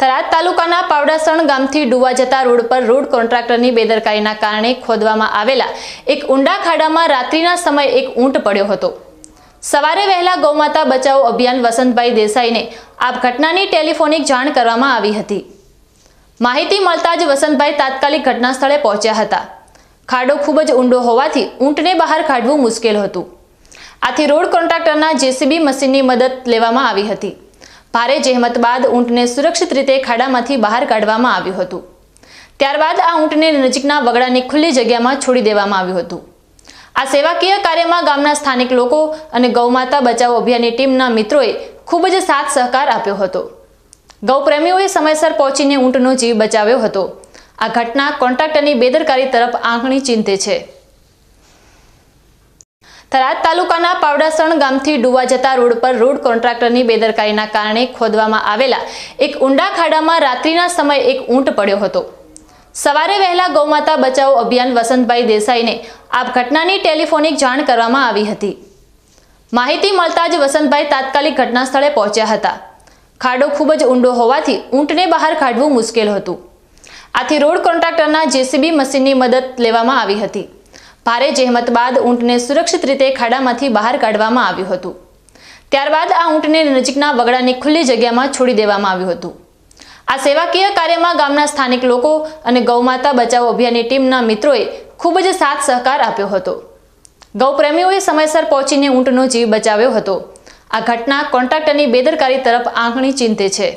થરાદ તાલુકાના પાવડાસણ ગામથી ડુવા જતા રોડ પર રોડ કોન્ટ્રાક્ટરની બેદરકારીના કારણે ખોદવામાં આવેલા એક ઊંડા ખાડામાં રાત્રિના સમયે એક ઊંટ પડ્યો હતો. સવારે વહેલા ગૌમાતા બચાવો અભિયાન વસંતભાઈ દેસાઈને આ ઘટનાની ટેલિફોનિક જાણ કરવામાં આવી હતી. માહિતી મળતા જ વસંતભાઈ તાત્કાલિક ઘટના સ્થળે પહોંચ્યા હતા. ખાડો ખૂબ જ ઊંડો હોવાથી ઊંટને બહાર કાઢવું મુશ્કેલ હતું. આથી રોડ કોન્ટ્રાક્ટરના જેસીબી મશીનની મદદ લેવામાં આવી હતી. ભારે જહેમત બાદ ઊંટને સુરક્ષિત રીતે ખાડામાંથી બહાર કાઢવામાં આવ્યું હતું. ત્યારબાદ આ ઊંટને નજીકના વગડાની ખુલ્લી જગ્યામાં છોડી દેવામાં આવ્યું હતું. આ સેવાકીય કાર્યમાં ગામના સ્થાનિક લોકો અને ગૌમાતા બચાવો અભિયાનની ટીમના મિત્રોએ ખૂબ જ સાથ સહકાર આપ્યો હતો. ગૌપ્રેમીઓએ સમયસર પહોંચીને ઊંટનો જીવ બચાવ્યો હતો. આ ઘટના કોન્ટ્રાક્ટરની બેદરકારી તરફ આંખણી ચિંતે છે. થરાદ તાલુકાના પાવડાસણ ગામથી ડુવા જતા રોડ પર રોડ કોન્ટ્રાક્ટરની બેદરકારીના કારણે ખોદવામાં આવેલા એક ઊંડા ખાડામાં રાત્રિના સમયે એક ઊંટ પડ્યો હતો. સવારે વહેલા ગૌમાતા બચાવ અભિયાન વસંતભાઈ દેસાઈને આ ઘટનાની ટેલિફોનિક જાણ કરવામાં આવી હતી. માહિતી મળતા જ વસંતભાઈ તાત્કાલિક ઘટના સ્થળે પહોંચ્યા હતા. ખાડો ખૂબ જ ઊંડો હોવાથી ઊંટને બહાર કાઢવું મુશ્કેલ હતું. આથી રોડ કોન્ટ્રાક્ટરના જેસીબી મશીનની મદદ લેવામાં આવી હતી. ભારે જહેમત બાદ ઊંટને સુરક્ષિત રીતે ખાડામાંથી બહાર કાઢવામાં આવ્યું હતું. ત્યારબાદ આ ઊંટને નજીકના વગડાની ખુલ્લી જગ્યામાં છોડી દેવામાં આવ્યું હતું. આ સેવાકીય કાર્યમાં ગામના સ્થાનિક લોકો અને ગૌમાતા બચાવો અભિયાનની ટીમના મિત્રોએ ખૂબ જ સાથ સહકાર આપ્યો હતો. ગૌપ્રેમીઓએ સમયસર પહોંચીને ઊંટનો જીવ બચાવ્યો હતો. આ ઘટના કોન્ટ્રાક્ટરની બેદરકારી તરફ આંખણી ચિંતે છે.